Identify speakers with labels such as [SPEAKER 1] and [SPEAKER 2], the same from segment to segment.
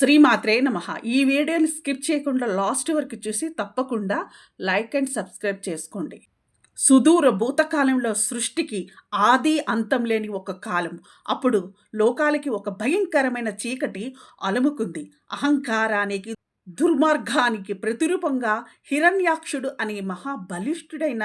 [SPEAKER 1] శ్రీమాత్రే నమ. ఈ వీడియోని స్కిప్ చేయకుండా లాస్ట్ వరకు చూసి తప్పకుండా లైక్ అండ్ సబ్స్క్రైబ్ చేసుకోండి. సుదూర భూతకాలంలో సృష్టికి ఆది అంతం లేని ఒక కాలం అప్పుడు లోకాలకి ఒక భయంకరమైన చీకటి అలుముకుంది. అహంకారానికి దుర్మార్గానికి ప్రతిరూపంగా హిరణ్యాక్షుడు అనే మహాబలిష్ఠుడైన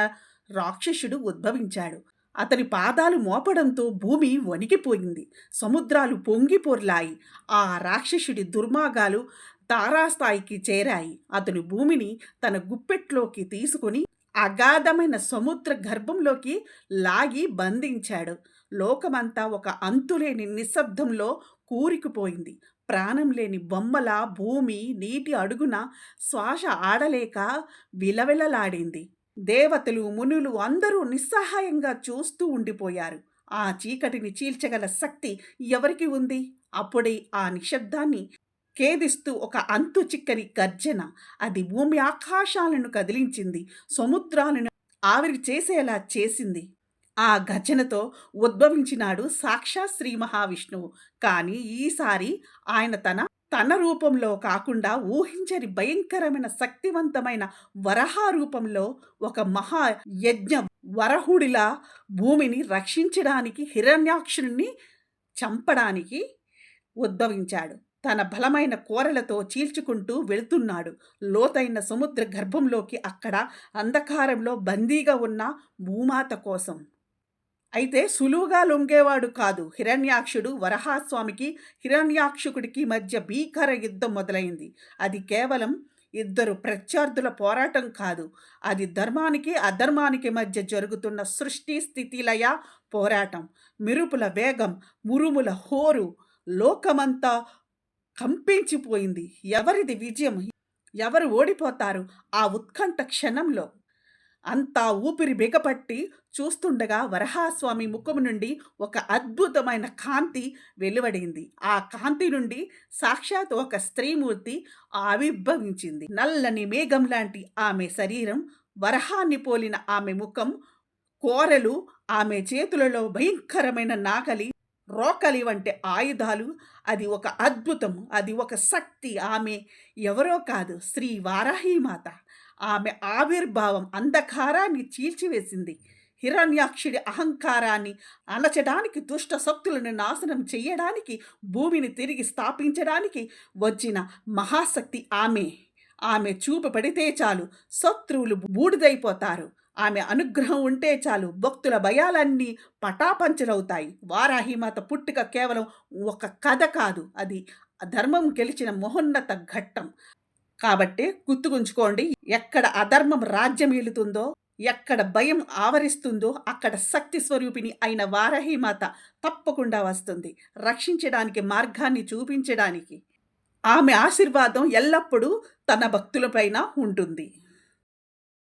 [SPEAKER 1] రాక్షసుడు ఉద్భవించాడు. అతని పాదాలు మోపడంతో భూమి వణికిపోయింది. సముద్రాలు పొంగిపొర్లాయి. ఆ రాక్షసుడి దుర్మార్గాలు తారాస్థాయికి చేరాయి. అతను భూమిని తన గుప్పెట్లోకి తీసుకుని అగాధమైన సముద్ర గర్భంలోకి లాగి బంధించాడు. లోకమంతా ఒక అంతులేని నిశ్శబ్దంలో కూరికిపోయింది. ప్రాణం లేని బొమ్మల భూమి నీటి అడుగున శ్వాస ఆడలేక విలవిలలాడింది. దేవతలు మునులు అందరూ నిస్సహాయంగా చూస్తూ ఉండిపోయారు. ఆ చీకటిని చీల్చగల శక్తి ఎవరికి ఉంది? అప్పుడే ఆ నిశ్శబ్దాన్ని ఖేదిస్తూ ఒక అంతు చిక్కని గర్జన. అది భూమి ఆకాశాలను కదిలించింది సముద్రాలను ఆవిరి చేసేలా చేసింది. ఆ గర్జనతో ఉద్భవించినాడు సాక్షాత్ శ్రీ మహావిష్ణువు. కానీ ఈసారి ఆయన తన తన రూపంలో కాకుండా ఊహించని భయంకరమైన శక్తివంతమైన వరహ రూపంలో ఒక మహా యజ్ఞ వరహుడిలా భూమిని రక్షించడానికి హిరణ్యాక్షుని చంపడానికి ఉద్భవించాడు. తన బలమైన కోరలతో చీల్చుకుంటూ వెళుతున్నాడు. లోతైన సముద్ర గర్భంలోకి అక్కడ అంధకారంలో బందీగా ఉన్న భూమాత కోసం. అయితే సులువుగా లొంగేవాడు కాదు. హిరణ్యాక్షుడు వరహాస్వామికి హిరణ్యాక్షుకుడికి మధ్య భీకర యుద్ధం మొదలైంది. అది కేవలం ఇద్దరు ప్రత్యర్థుల పోరాటం కాదు. అది ధర్మానికి అధర్మానికి మధ్య జరుగుతున్న సృష్టి స్థితిలయ పోరాటం. మిరుపుల వేగం మురుముల హోరు లోకమంతా కంపించిపోయింది. ఎవరిది విజయం? ఎవరు ఓడిపోతారు? ఆ ఉత్కంఠ క్షణంలో అంతా ఊపిరి బిగపట్టి చూస్తుండగా వరహాస్వామి ముఖం నుండి ఒక అద్భుతమైన కాంతి వెలువడింది. ఆ కాంతి నుండి సాక్షాత్ ఒక స్త్రీమూర్తి ఆవిర్భవించింది. నల్లని మేఘం లాంటి ఆమె శరీరం వరహాన్ని పోలిన ఆమె ముఖం కోరలు ఆమె చేతులలో భయంకరమైన నాగలి రోకలి వంటి ఆయుధాలు. అది ఒక అద్భుతం. అది ఒక శక్తి. ఆమె ఎవరో కాదు. శ్రీ వారాహీమాత ఆమె ఆవిర్భావం అంధకారాన్ని చీల్చివేసింది. హిరణ్యాక్షుడి అహంకారాన్ని అణచడానికి దుష్ట శక్తులను నాశనం చేయడానికి భూమిని తిరిగి స్థాపించడానికి వచ్చిన మహాశక్తి ఆమె. ఆమె చూపు పడితే చాలు శత్రువులు బూడిదైపోతారు. ఆమె అనుగ్రహం ఉంటే చాలు భక్తుల భయాలన్నీ పటాపంచలవుతాయి. వారాహిమాత పుట్టుక కేవలం ఒక కథ కాదు అది ధర్మం గెలిచిన మహోన్నత ఘట్టం. కాబట్టి గుర్తుకుంచుకోండి ఎక్కడ అధర్మం రాజ్యం ఏలుతుందో ఎక్కడ భయం ఆవరిస్తుందో అక్కడ శక్తి స్వరూపిణి అయిన వారహిమాత తప్పకుండా వస్తుంది. రక్షించడానికి మార్గాన్ని చూపించడానికి. ఆమె ఆశీర్వాదం ఎల్లప్పుడూ తన భక్తులపైన ఉంటుంది.